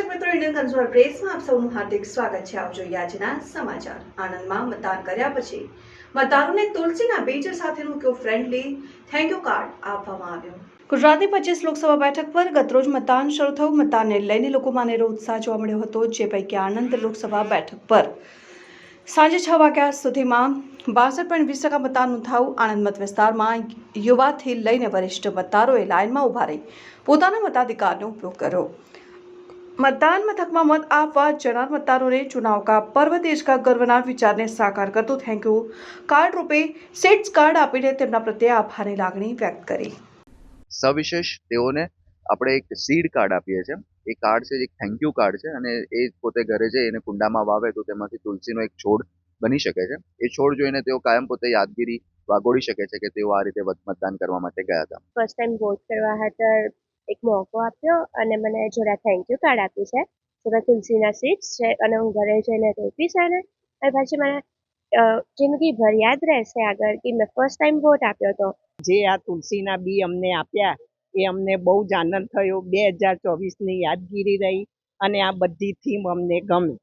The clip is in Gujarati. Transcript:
નજર પ્રેસમાં આપ સૌનું હાર્દિક સ્વાગત છે. આવજો યાજના સમાચાર. આણંદમાં મતદાન કર્યા પછી મતદારોને તુલસીના બીજ સાથેનું કયો ફ્રેન્ડલી થેન્ક યુ કાર્ડ આપવામાં આવ્યું. ગુજરાતની પચીસ લોકસભા બેઠક પર ગતરોજ મતદાન શરૂ થયું. મતદાનને લઈને લોકોમાં નેરો ઉત્સાહ જોવા મળ્યો હતો, જે પૈકી આણંદ લોકસભા બેઠક પર. સાંજે છ વાગ્યા સુધીમાં બાસઠ પોઈન્ટ વીસ ટકા મતદાનનું નોંધાયું આણંદ મત વિસ્તારમાં યુવાથી લઈને વરિષ્ઠ મતદારોએ લાઇનમાં ઊભા રહી પોતાના મતાધિકારનો ઉપયોગ કર્યો. મતદાન મથકમાં મત આપવા જનાર મતદારોને ચુનાવ કા પર્વ દેશ કા ગર્વના વિચારને સાકાર કરતું થેન્ક યુ. કાર્ડ રૂપે સેટ્સ કાર્ડ આપીને તેમના પ્રત્યે આભારની લાગણી વ્યક્ત કરી. સવિશેષ તેઓને આપણે એક સીડ કાર્ડ આપીએ છીએ. એ કાર્ડ છે એક થેન્ક યુ કાર્ડ છે અને એ પોતે ઘરે જઈ એને કુંડામાં વાવે તો તેમાંથી તુલસીનો એક છોડ બની શકે છે. એ છોડ જોઈને તેઓ કાયમ પોતે યાદગીરી વાગોળી શકે છે કે તેઓ આ રીતે મતદાન કરવા માટે ગયા હતા. ફર્સ્ટ ટાઈમ વોટ કરવા ખાતર એક મોકો આપ્યો અને મને જોડા થેન્ક યુ કાર્ડ આપ્યું છે. જોડા તુલસીના સીડ્સ છે અને હું ઘરે જઈને રોપી છે ને અને પછી મને જિંદગી જિંદગીભર યાદ રહેશે આગળ કે મેં ફર્સ્ટ ટાઈમ વોટ આપ્યો હતો જે આ તુલસીના બી અમને આપ્યા, એ અમને બહુ જ આનંદ થયો. બે હજાર ચોવીસની યાદગીરી રહી અને આ બધી થીમ અમને ગમી.